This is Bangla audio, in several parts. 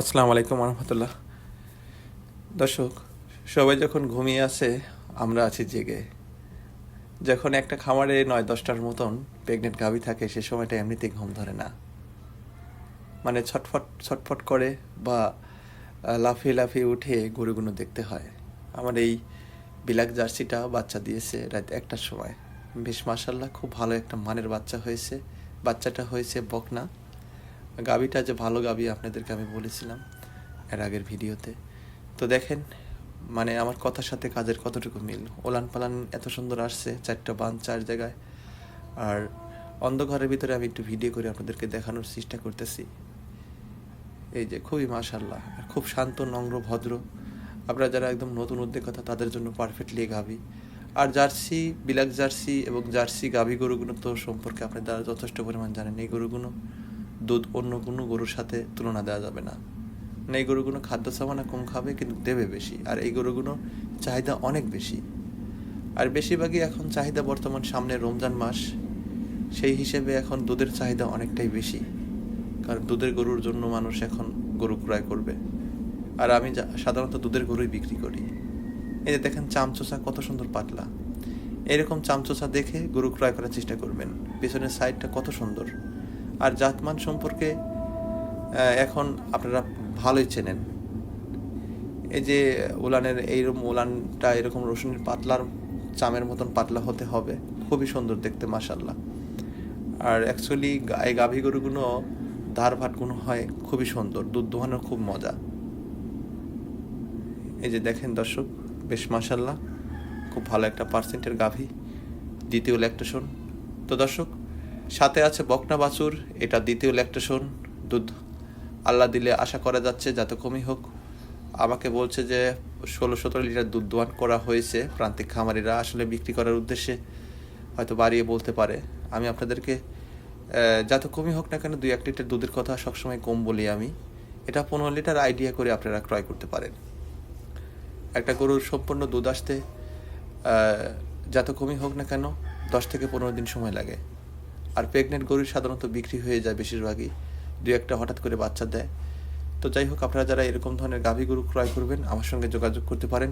আসসালামু আলাইকুম রহমতুল্লাহ দর্শক, সবাই যখন ঘুমিয়ে আছে, আমরা আছি জেগে। যখন একটা খামারে নয় দশটার মতন প্রেগনেন্ট গাভী থাকে, সে সময়টা এমনিতেই ঘুম ধরে না। মানে ছটফট ছটফট করে বা লাফিয়ে লাফিয়ে উঠে গরুগুলো দেখতে হয়। আমার এই বিলাক জার্সিটা বাচ্চা দিয়েছে রাত একটার সময়। বেশ মাসাল্লাহ খুব ভালো একটা মানের বাচ্চা হয়েছে। বাচ্চাটা হয়েছে বকনা। গাবিটা যে ভালো গাবি আপনাদেরকে আমি বলেছিলাম এর আগের ভিডিওতে। তো দেখেন মানে আমার কথার সাথে কাজের কতটুকু মিল? ওলান পালান এত সুন্দর আসছে, চারটা বান চার জায়গায়। আর অন্ধঘরের ভিতরে আমি একটু ভিডিও করে আপনাদেরকে দেখানোর চেষ্টা করতেছি। এই যে খুবই মাশাল্লাহ খুব শান্ত, নম্র, ভদ্র। আপনারা যারা একদম নতুন উদ্যোগতা তাদের জন্য পারফেক্টলি গাভী আর জার্সি, বিলাক জার্সি এবং জার্সি গাভী গরুগুলো তো সম্পর্কে আপনারা যথেষ্ট পরিমাণ জানেন এই গরুগুলো। দুধ অন্য কোনো গরুর সাথে তুলনা দেওয়া যাবে না। না, এই গরুগুলো খাদ্য সামানা কম খাবে কিন্তু দেবে বেশি, আর এই গরুগুলো চাহিদা অনেক বেশি। আর বেশিরভাগই এখন চাহিদা বর্তমান সামনে রমজান মাস, সেই হিসেবে এখন দুধের চাহিদা অনেকটাই বেশি, কারণ দুধের গরুর জন্য মানুষ এখন গরু ক্রয় করবে। আর আমি সাধারণত দুধের গরুই বিক্রি করি। এই যে দেখেন চামচোচা কত সুন্দর পাতলা। এরকম চামচোচা দেখে গরু ক্রয় করার চেষ্টা করবেন, পেছনের সাইডটা কত সুন্দর। আর জাতমান সম্পর্কে এখন আপনারা ভালোই চেনেন। এই যে উলানের, এইরকম উলানটা এরকম রসুনের পাতলার চামের মতন পাতলা হতে হবে। খুবই সুন্দর দেখতে মাসাল্লাহ আর অ্যাকচুয়ালি এই গাভী গরুগুলো ধার ভাটগুলো হয় খুবই সুন্দর, দুধ দোহানোর খুব মজা। এই যে দেখেন দর্শক, বেশ মাসাল্লাহ খুব ভালো একটা পার্সেন্টের গাভী, দ্বিতীয় ল্যাকটেশন তো দর্শক সাথে আছে বকনা বাছুর, এটা দ্বিতীয় ল্যাকটেশন দুধ। আল্লাহ দিলে আশা করা যাচ্ছে যত কমই হোক। আমাকে বলছে যে ষোলো সতেরো লিটার দুধ দোয়ান করা হয়েছে প্রান্তিক খামারিরা আসলে বিক্রি করার উদ্দেশ্যে, হয়তো বাড়িয়ে বলতে পারে। আমি আপনাদেরকে যত কমই হোক না কেন দুই এক লিটার দুধের কথা সবসময় কম বলি আমি। এটা পনেরো লিটার আইডিয়া করে আপনারা ক্রয় করতে পারেন। একটা গরুর সম্পূর্ণ দুধ আসতে যত কমই হোক না কেন দশ থেকে পনেরো দিন সময় লাগে। আর প্রেগনেন্ট গরু সাধারণত বিক্রি হয়ে যায় বেশিরভাগই, দু একটা হঠাৎ করে বাচ্চা দেয়। তো যাই হোক, আপনারা যারা এরকম ধরনের গাভী গরু ক্রয় করবেন, আমার সঙ্গে যোগাযোগ করতে পারেন।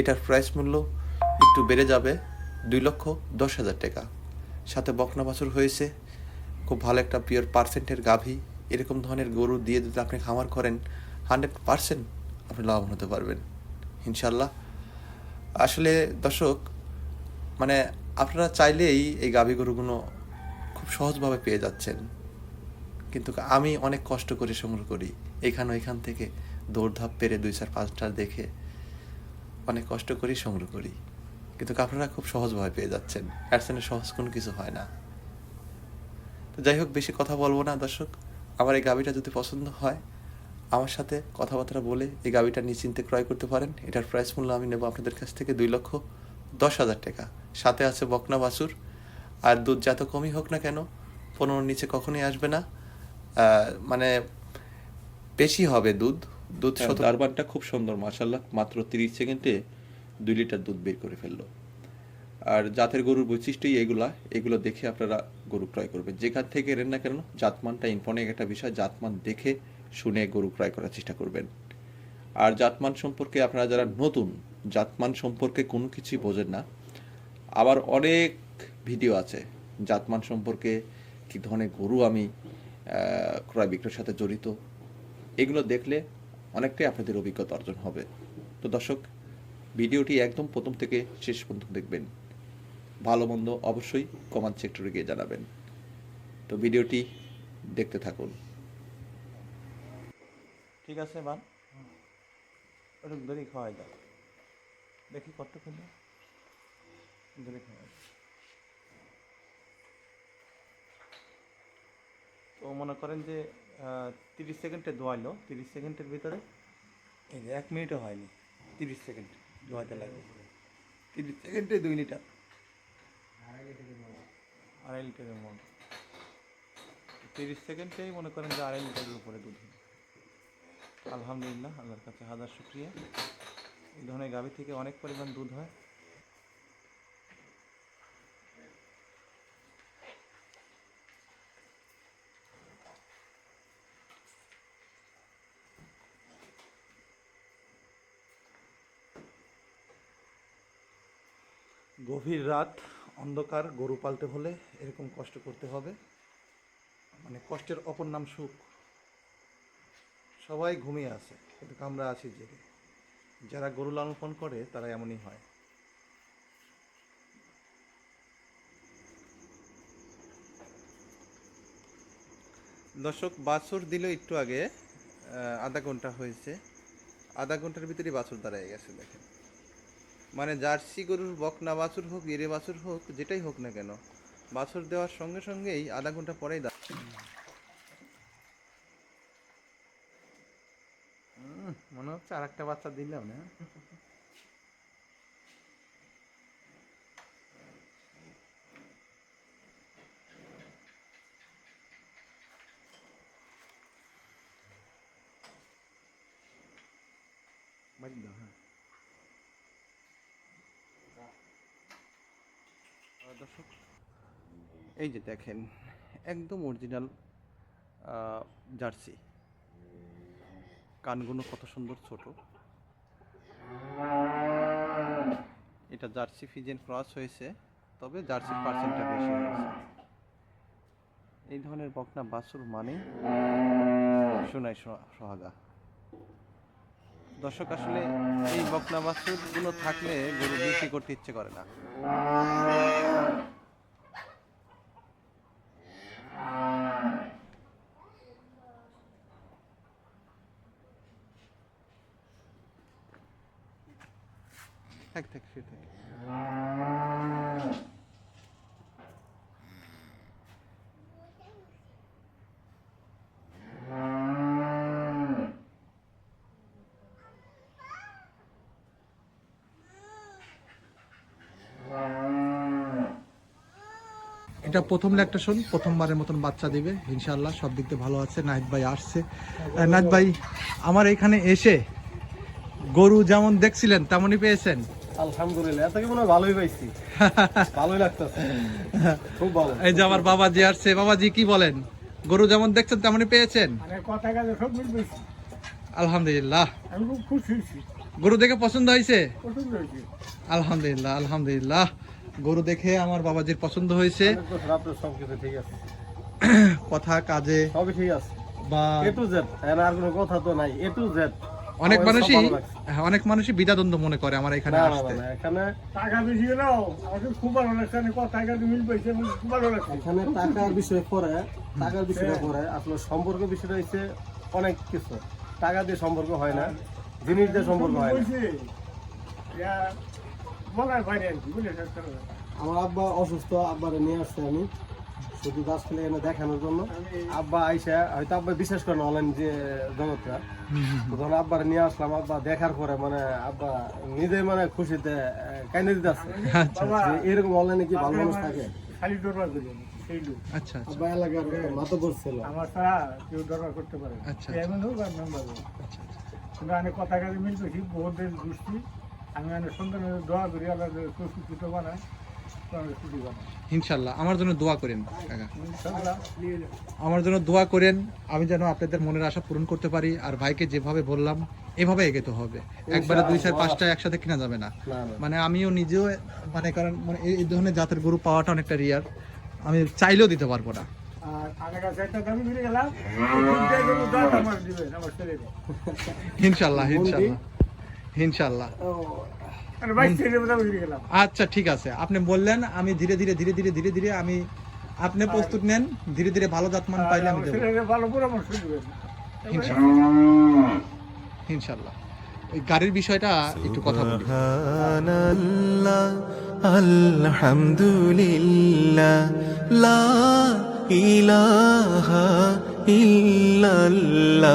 এটার প্রাইস মূল্য একটু বেড়ে যাবে দুই লক্ষ দশ হাজার টাকা। সাথে বকনা বাছুর হয়েছে, খুব ভালো একটা পিওর পার্সেন্টের গাভী। এরকম ধরনের গরু দিয়ে যদি আপনি খামার করেন হান্ড্রেড পার্সেন্ট আপনি লাভবান হতে পারবেন ইনশাল্লাহ আসলে দর্শক মানে আপনারা চাইলেই এই গাভী গরুগুলো খুব সহজভাবে পেয়ে যাচ্ছেন। কিন্তু আমি অনেক কষ্ট করে সংগ্রহ করি। এখান ওইখান থেকে দৌড়ধাপ পেরে দুই চার পাঁচটা দেখে অনেক কষ্ট করেই সংগ্রহ করি। কিন্তু আপনারা খুব সহজভাবে পেয়ে যাচ্ছেন। অ্যাডসেনে সহজ কোনো কিছু হয় না। তো যাই হোক, বেশি কথা বলব না দর্শক। আমার এই গাবিটা যদি পছন্দ হয়, আমার সাথে কথাবার্তা বলে এই গাবিটা নিশ্চিন্তে ক্রয় করতে পারেন। এটার প্রাইস মূল্য আমি নেব আপনাদের কাছ থেকে দুই লক্ষ দশ হাজার টাকা। সাথে আছে বকনা বাছুর। আর দুধ যত কমই হোক না কেন পনেরোর নিচে কখনোই আসবে না। মানে বেশি হবে দুধ। দুধ হ্যাঁ, দারবানটা খুব সুন্দর মাশাল্লাহ মাত্র তিরিশ সেকেন্ডে দুই লিটার দুধ বের করে ফেলল। আর জাতের গরুর বৈশিষ্ট্যই এগুলা এগুলো দেখে আপনারা গরু ক্রয় করবেন। যেখান থেকে নেন না কেন জাতমানটা ইম্পর্টেন্ট একটা বিষয় জাতমান দেখে শুনে গরু ক্রয় করার চেষ্টা করবেন। আর জাতমান সম্পর্কে আপনারা যারা নতুন জাতমান সম্পর্কে কোনো কিছুই বোঝেন না। আবার অনেক ভিডিও আছে। জাতমান সম্পর্কে কী ধরনের গরু আমি ক্রয় বিক্রয়ের সাথে জড়িত, এগুলো দেখলে অনেকটাই আপনাদের অভিজ্ঞতা অর্জন হবে। তো দর্শক, ভিডিওটি একদম প্রথম থেকে শেষ পর্যন্ত দেখবেন। ভালো মন্দ অবশ্যই কমেন্ট সেক্টরে গিয়ে জানাবেন। তো ভিডিওটি দেখতে থাকুন। ঠিক আছে দাও দেখি কত তো মনে করেন যে তিরিশ সেকেন্ডে দোয়াইলো তিরিশ সেকেন্ডের ভিতরে এই যে এক মিনিটও হয়নি, তিরিশ সেকেন্ড দোয়াইতে লাগবে। তিরিশ সেকেন্ডে দুই লিটার। আড়াই লিটারের মন তিরিশ সেকেন্ডেই মনে করেন যে আড়াই লিটারের উপরে দুধ আলহামদুলিল্লাহ, আল্লাহর কাছে হাজার শুক্রিয়া। এই ধরনের গাভী থেকে অনেক পরিমাণ দুধ হয়। গভীর রাত, অন্ধকার, গরু পালতে হলে এরকম কষ্ট করতে হবে। মানে কষ্টের অপর নাম সুখ। সবাই ঘুমিয়ে আছে, কিন্তু আমরা আছি জেগে। যারা গরু লালন পালন করে তারা এমনই হয়। দর্শক, বাছুর দিল একটু আগে আধা ঘণ্টা হয়েছে। আধা ঘণ্টার ভিতরে বাছুর দাঁড়ায় গেছে, দেখেন। মানে জার্সি গরুর বকনা বাছুর হোক এরে বাছুর হোক, যেটাই হোক না কেন, বাছুর দেওয়ার সঙ্গে সঙ্গেই আধা ঘণ্টা পরেই দা মনে হচ্ছে আর একটা বাচ্চা দিলাম না? দাও হ্যাঁ আহ, দর্শক, এই যে দেখেন, একদম অরিজিনাল জার্সি। কানগুলো কত সুন্দর ছোট। এটা জার্সি ফিজেন ক্রস হয়েছে, তবে জার্সির পার্সেন্টটা বেশি হয়েছে। এই ধরনের বকনা বাছুর মানে সোনাই সোহাগা। দর্শক, আসলে এই বকনা বাছুরগুলো থাকলে গরু বিক্রি করতে ইচ্ছে করে না। থাক থাক সে এটা প্রথম ল্যাকটেশন প্রথমবারের মতন বাচ্চা দিবে ইনশাল্লাহ সব দিক দিয়ে ভালো আছে নাহিদ ভাই আসছে। নাহিদ ভাই আমার এখানে এসে গরু যেমন দেখছিলেন তেমনই পেয়েছেন। আলহামদুলিল্লাহ এত কি মনে ভালোই পাইছি। ভালোই লাগতেছে। খুব ভালো। এই যে আমার বাবাজি আসছে। বাবাজি কি বলেন? গরু যেমন দেখছেন তেমনই পেয়েছেন? কথা কাজে সব মিল পেয়েছি আলহামদুলিল্লাহ। আমি খুব খুশি হয়েছি। গরু দেখে পছন্দ হয়েছে? পছন্দ হয়েছে। আলহামদুলিল্লাহ আলহামদুলিল্লাহ। গরু দেখে আমার বাবাজির পছন্দ হয়েছে। কথা কাজে। সবই ঠিক আছে। বা এ টু জেড আর কোনো কথা তো নাই। এ টু জেড অনেক মানুষই হ্যাঁ, অনেক মানুষই বিদাদ্বন্দ্ব মনে করে আমার এখানে আসতে। টাকা বেশি গেলেও আমাকে খুব ভালো লাগছে আমি কথা কাজে মিল পেয়েছি খুব ভালো লাগছে। এখানে টাকার বিষয়ে পরে টাকার বিষয়টা পরে আসলে সম্পর্ক বিষয়টা হচ্ছে অনেক কিছু। টাকা দিয়ে সম্পর্ক হয় না জিনিস দিয়ে সম্পর্ক হয় না। আমার আব্বা অসুস্থ আব্বারে নিয়ে আসছে আমি। শুধু গাছ ফেলে এনে দেখানোর জন্য। আব্বা আইসা হয়তো আব্বা বিশ্বাস করে না অনলাইন যে জগৎটা। তখন আব্বারে নিয়ে আসলাম আব্বা দেখার পরে মানে আব্বা নিজে মানে খুশিতে কাইনে দিতে আসছে। এরকম অনলাইনে কি ভালো মানুষ থাকে? খালি দরবার করি আচ্ছা আচ্ছা। আব্বা এলাকার মাতো ছিল। আমার ছাড়া কেউ দরবার করতে পারে আচ্ছা। চেয়ারম্যান হোক আর মেম্বার হোক আচ্ছা আচ্ছা। কিন্তু আমি কথা কাজে মিল পেয়েছি বহুত দিন ঘুরছি আমি অনেক সন্তানের দোয়া করি আল্লাহ সুস্থিত বানায় তোমাকে সুখী বানায়। ইনশাল্লাহ আমার জন্য দোয়া করেন কাকা। আমার জন্য দোয়া করেন আমি যেন আপনাদের মনের আশা পূরণ করতে পারি আর ভাইকে যেভাবে বললাম এভাবে এগোতে হবে। একবারে দুই চার পাঁচটা একসাথে কিনা যাবে না। মানে আমিও নিজেও মানে কারণ মানে এই ধরনের জাতের গরু পাওয়াটা অনেকটা রিয়ার আমি চাইলেও দিতে পারব না। আমার আমার আমার ইনশাল্লাহ ইনশাল্লাহ ইনশাল্লাহ আচ্ছা ঠিক আছে। আপনি বললেন আমি ধীরে ধীরে ধীরে ধীরে ধীরে ধীরে আমি আপনি প্রস্তুত নেন ধীরে ধীরে ভালো জাতমান পাইলে আমি ভালো পরামর্শ ইনশাল্লাহ ওই গাড়ির বিষয়টা একটু কথা বলি। আলহামদুলিল্লাহ লা ইলাহা ইল্লাল্লাহ।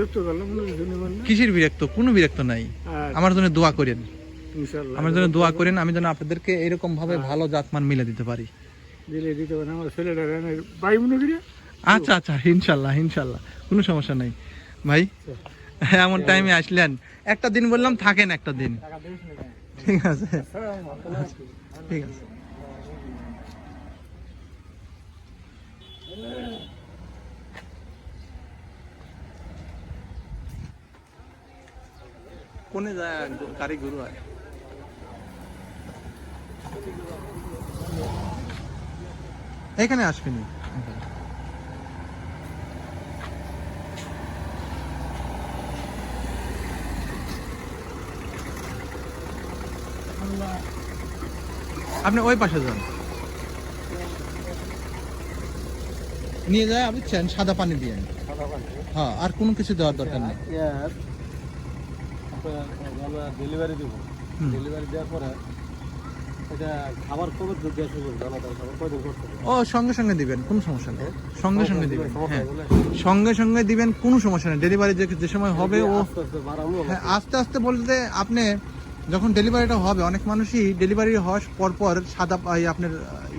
বিরক্ত করলাম কোনো কিছু নেবেন না? কিসের বিরক্ত? কোনো বিরক্ত নাই। আমার জন্য দোয়া করেন। আমার জন্য দোয়া করেন আমি যেন আপনাদেরকে এরকম ভাবে ভালো জাতমান মিলে দিতে পারি। দিলে দিতে পারেন। আমার ছেলেটা ভাই মনে করি? আচ্ছা আচ্ছা ইনশাল্লাহ ইনশাল্লাহ কোনো সমস্যা নাই। ভাই এমন টাইমে আসলেন। একটা দিন বললাম থাকেন একটা দিন। ঠিক আছে। আচ্ছা, ঠিক আছে। কোনে যায় গাড়ি গুরু হয় এখানে আসবেনি আপনি ওই পাশে যান। নিয়ে যায় আপনি চেন সাদা পানি দিয়ে। হ্যাঁ আর কোনো কিছু দেওয়ার দরকার নেই। ইয়ার আমরা ডেলিভারি দিব। ডেলিভারি দেওয়ার পরে এটা খাবার কবে দেওয়া শুরু করবে জানা কয়দিন করতে ও সঙ্গে সঙ্গে দিবেন কোনো সমস্যা নেই। সঙ্গে সঙ্গে দিবেন হ্যাঁ। সঙ্গে সঙ্গে দিবেন কোনো সমস্যা নেই। ডেলিভারি যে সময় হবে ও আস্তে আস্তে হ্যাঁ আস্তে আস্তে বলতে আপনি যখন ডেলিভারিটা হবে অনেক মানুষই ডেলিভারি হওয়ার পর পর সাদা আপনার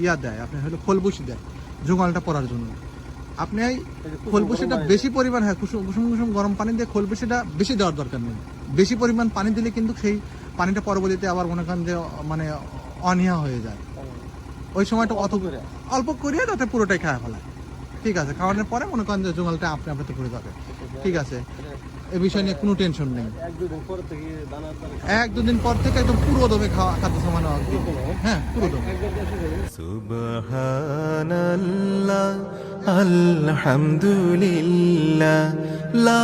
ইয়া দেয় আপনার হলো খোলবুসি দেয় জোগালটা পরার জন্য। আপনি এই খোলবুসিটা বেশি পরিমাণ হয় কুসুম কুসুম কুসুম গরম পানি দিয়ে খোলবুসিটা বেশি দেওয়ার দরকার নেই। বেশি পরিমাণ পানি দিলে কিন্তু সেই পানিটা পরবর্তীতে আবার মনে করেন যে মানে অনিয়া হয়ে যায়। ওই সময়টা অত করে? অল্প করিয়ে তাতে পুরোটাই খাওয়া ফেলায় ঠিক আছে খাওয়ানোর পরে মনে করেন যে জঙ্গলটা আপনি আপনাতে পড়ে যাবে। ঠিক আছে এ বিষয় নিয়ে কোনো টেনশন নেই। এক দুদিন পর থেকে একদম পুরো দমে খাওয়া খাদ্য সমান হ্যাঁ পুরো দমে। সুবহানাল্লাহ আলহামদুলিল্লাহ লা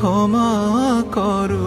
ক্ষমা করো।